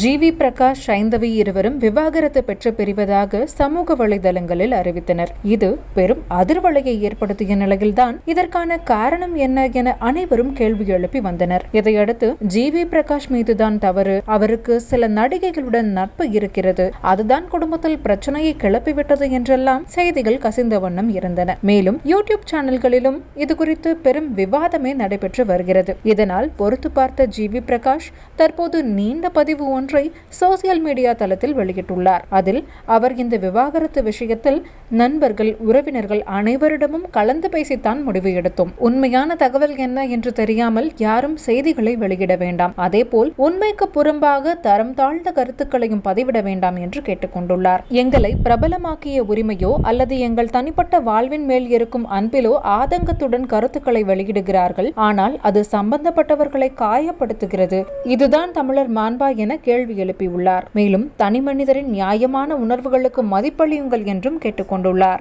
G we Prakash Saindhavi இருவரும் விவாகரத்து பெற்று பிரிவதாக சமூக வலைதளங்களில் அறிவித்தனர். இது பெரும் அதிர்வலையை ஏற்படுத்திய நிலையில்தான் இதற்கான காரணம் என்ன என அனைவரும் கேள்வி எழுப்பி வந்தனர். இதையடுத்து ஜி வி பிரகாஷ் மீதுதான் தவறு அவருக்கு சில நடிகைகளுடன் நட்பு இருக்கிறது. அதுதான் குடும்பத்தில் பிரச்சனையை கிளப்பிவிட்டது என்றெல்லாம் செய்திகள் கசிந்த வண்ணம் இருந்தன. மேலும் யூடியூப் சேனல்களிலும் இது குறித்து பெரும் விவாதமே நடைபெற்று வருகிறது. இதனால் பொறுத்து பார்த்த ஜி வி பிரகாஷ் தற்போது நீண்ட பதிவு ஒன்றை சோசியல் மீடியா தளத்தில் வெளியிட்டுள்ளார். அதில் அவர் இந்த விவாகரத்து விஷயத்தில் நண்பர்கள் உறவினர்கள் அனைவரிடமும் கலந்து பேசித்தான் முடிவு எடுத்தோம். உண்மையான தகவல் என்ன என்று தெரியாமல் யாரும் செய்திகளை வெளியிட வேண்டாம். அதேபோல் உண்மைக்கு புறம்பாக தரம் தாழ்ந்த கருத்துக்களையும் பதிவிட வேண்டாம் என்று கேட்டுக்கொண்டுள்ளார். எங்களை பிரபலமாக்கிய உரிமையோ அல்லது எங்கள் தனிப்பட்ட வாழ்வின் மேல் இருக்கும் அன்பிலோ ஆதங்கத்துடன் கருத்துக்களை வெளியிடுகிறார்கள். ஆனால் அது சம்பந்தப்பட்டவர்களை காயப்படுத்துகிறது. இதுதான் தமிழர் மாண்பா என கேள்வி எழுப்பியுள்ளார். மேலும் தனி மனிதரின் நியாயமான உணர்வுகளுக்கு மதிப்பளியுங்கள் என்றும் கேட்டுக்கொண்டுள்ளார்.